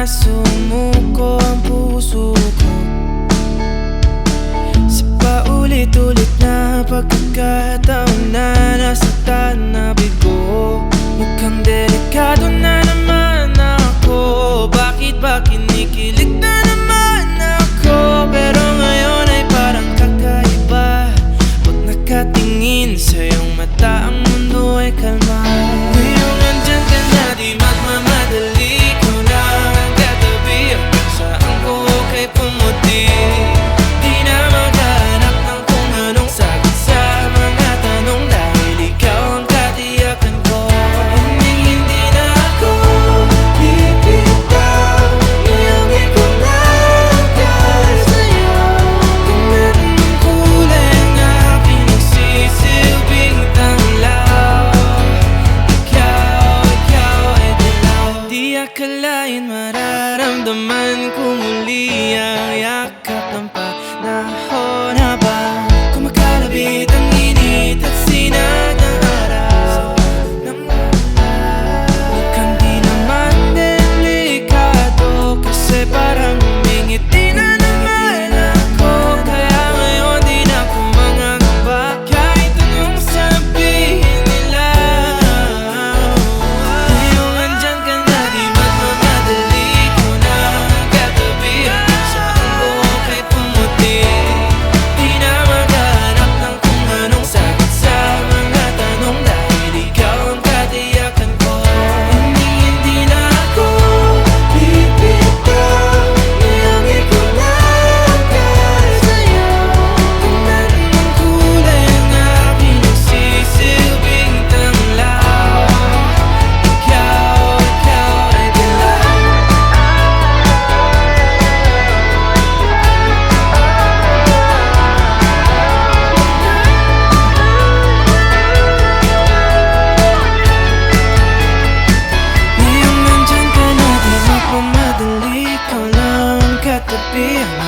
na sumuko ang puso ko. Sa paulit-ulit na pagkakataon akin mararamdaman ko muli ang yakap ng panahon.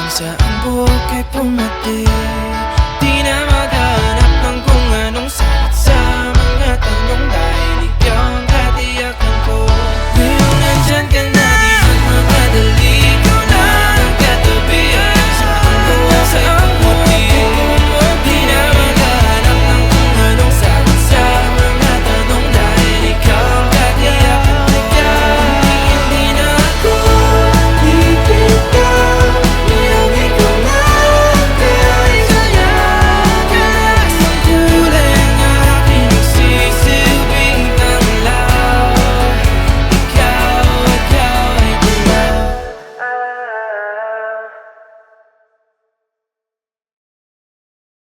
Minsan ang buhok ay pumati Di naman